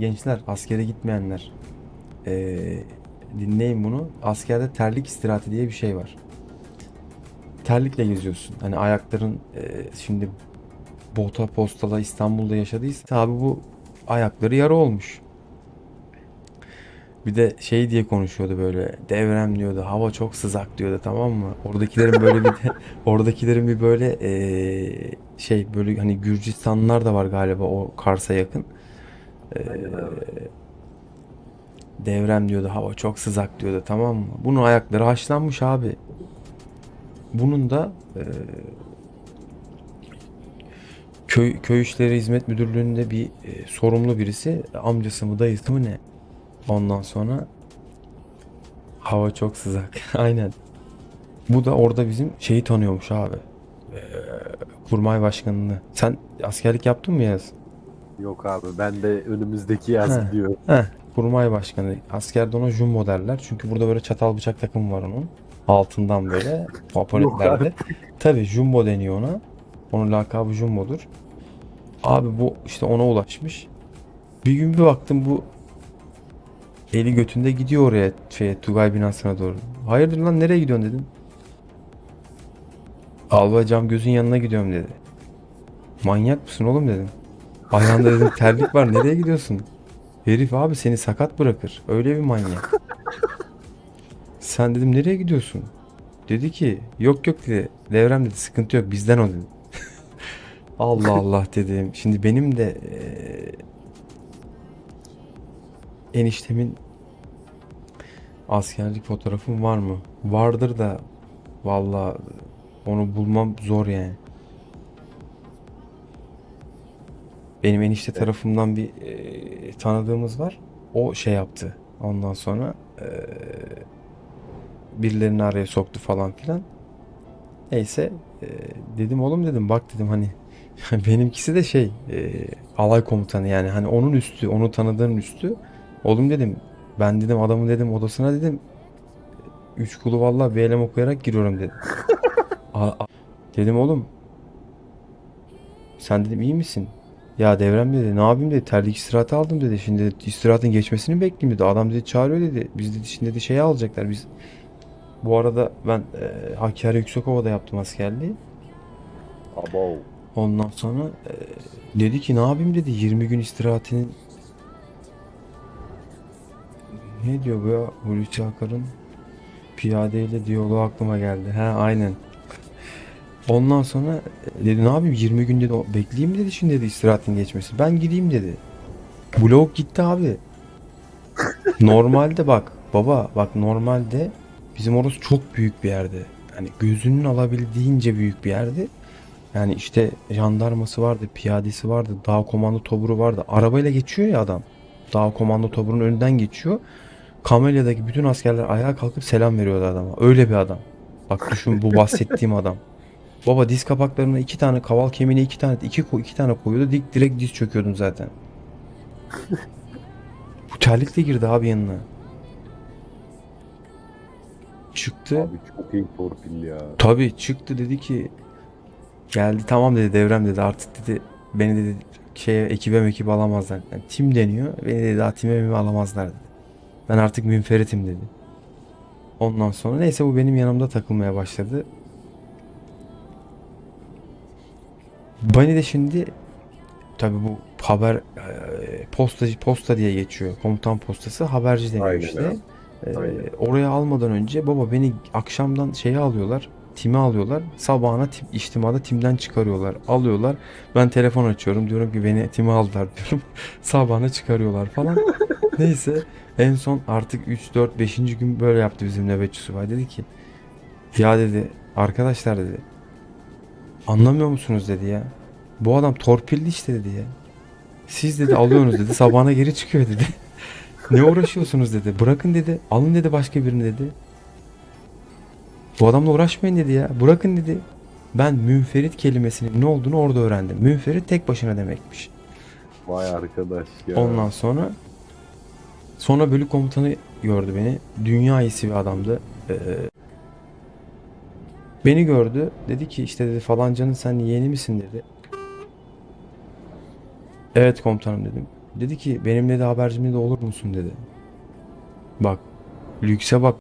Gençler, askere gitmeyenler eee, dinleyin bunu. Askerde terlik istirahati diye bir şey var. Terlikle geziyorsun. Hani ayakların eee, şimdi Bota Postala İstanbul'da yaşadıysa abi bu ayakları yara olmuş. Bir de şey diye konuşuyordu böyle devrem diyordu hava çok sıcak diyordu tamam mı? Oradakilerin böyle bir de oradakilerin bir böyle eee, şey böyle hani Gürcistanlılar da var galiba o Kars'a yakın. Eee, devrem diyordu hava çok sıcak diyordu tamam mı? Bunun ayakları haşlanmış abi. Bunun da eee, köy köy işleri hizmet müdürlüğünde bir eee, sorumlu birisi amcası mı dayısı mı ne? Ondan sonra hava çok sıcak. Aynen. Bu da orada bizim şeyi tanıyormuş abi. Eee, kurmay başkanını. Sen askerlik yaptın mı Yaz? Yok abi ben de önümüzdeki yaz He. gidiyorum. Heh, kurmay başkanı. Askerde ona jumbo derler. Çünkü burada böyle çatal bıçak takımı var onun. Altından böyle apoletlerde. Tabii jumbo deniyor ona. Onun lakabı jumbodur. Abi bu işte ona ulaşmış. Bir gün bir baktım bu eli götünde gidiyor oraya şeye Tugay binasına doğru. Hayırdır lan nereye gidiyorsun dedim. Albay cam gözün yanına gidiyorum dedi. Manyak mısın oğlum dedim. Ayağında dedim terlik var nereye gidiyorsun? Herif abi seni sakat bırakır. Öyle bir manyak. Sen dedim nereye gidiyorsun? Dedi ki yok yok dedi. Devrem dedi sıkıntı yok bizden o dedi. Allah Allah dedim. Şimdi benim de eee, eniştemin askerlik fotoğrafım var mı? Vardır da valla onu bulmam zor yani. Benim enişte tarafımdan bir eee, tanıdığımız var. O şey yaptı. Ondan sonra eee birilerini araya soktu falan filan. Neyse eee, dedim oğlum dedim bak dedim hani benimkisi de şey eee, alay komutanı yani hani onun üstü onu tanıdığın üstü. Oğlum dedim ben dedim adamın dedim odasına dedim üç kulu vallahi bir elem okuyarak giriyorum dedim. A- a- dedim oğlum sen dedim iyi misin? Ya devrem dedi ne yapayım dedi terlik istirahati aldım dedi. Şimdi istirahatın geçmesini bekleyeyim dedi. Adam dedi çağırıyor dedi. Biz dedi şimdi dedi şeyi alacaklar. Biz bu arada ben e, Hakkari Yüksekova'da yaptım askerliği. Abo. Ondan sonra e, dedi ki ne yapayım dedi 20 gün istirahatinin ne diyor bu ya Hulusi Akar'ın piyadeyle diyaloğu aklıma geldi. Ha aynen. Ondan sonra e, dedi ne yapayım 20 gün dedi bekleyeyim dedi şimdi dedi istirahatin geçmesi. Ben gideyim dedi. Blok gitti abi. Normalde bak baba bak normalde bizim orası çok büyük bir yerde. Yani gözünün alabildiğince büyük bir yerdi. Yani işte jandarması vardı, piyadesi vardı, dağ komando toburu vardı. Arabayla geçiyor ya adam. Dağ komando toburun önünden geçiyor. Kamelya'daki bütün askerler ayağa kalkıp selam veriyordu adama. Öyle bir adam. Bak düşün bu bahsettiğim adam. Baba diz kapaklarına iki tane kaval kemiğine iki tane iki, iki tane koyuyordu. Dik direkt diz çöküyordum zaten. bu terlikle girdi abi yanına. Çıktı. Abi çok iyi torpil ya. Tabii çıktı dedi ki geldi tamam dedi devrem dedi artık dedi beni dedi şeye ekibe mekibe alamazlar. Yani tim deniyor beni dedi daha time mimi alamazlar dedi. Ben artık münferitim dedi. Ondan sonra neyse bu benim yanımda takılmaya başladı. Bani de şimdi tabii bu haber e, postacı posta diye geçiyor. Komutan postası haberci deniyor Aynen işte. öyle. Ee, Aynen. oraya almadan önce baba beni akşamdan şeye alıyorlar. Time alıyorlar. Sabahına tim, içtimada timden çıkarıyorlar. Alıyorlar. Ben telefon açıyorum. Diyorum ki beni time aldılar diyorum. Sabahına çıkarıyorlar falan. Neyse en son artık 3 4 5. gün böyle yaptı bizim nöbetçi subay. Dedi ki ya dedi arkadaşlar dedi anlamıyor musunuz dedi ya. Bu adam torpilli işte dedi ya. Siz dedi alıyorsunuz dedi. Sabahına geri çıkıyor dedi. Ne uğraşıyorsunuz dedi. Bırakın dedi. Alın dedi başka birini dedi. Bu adamla uğraşmayın dedi ya. Bırakın dedi. Ben münferit kelimesinin ne olduğunu orada öğrendim. Münferit tek başına demekmiş. Vay arkadaş ya. Ondan sonra sonra bölük komutanı gördü beni. Dünya iyisi bir adamdı. Ee, beni gördü. Dedi ki işte dedi falancanın sen yeğeni misin dedi. Evet komutanım dedim. Dedi ki benimle de habercimde de olur musun dedi. Bak lükse bak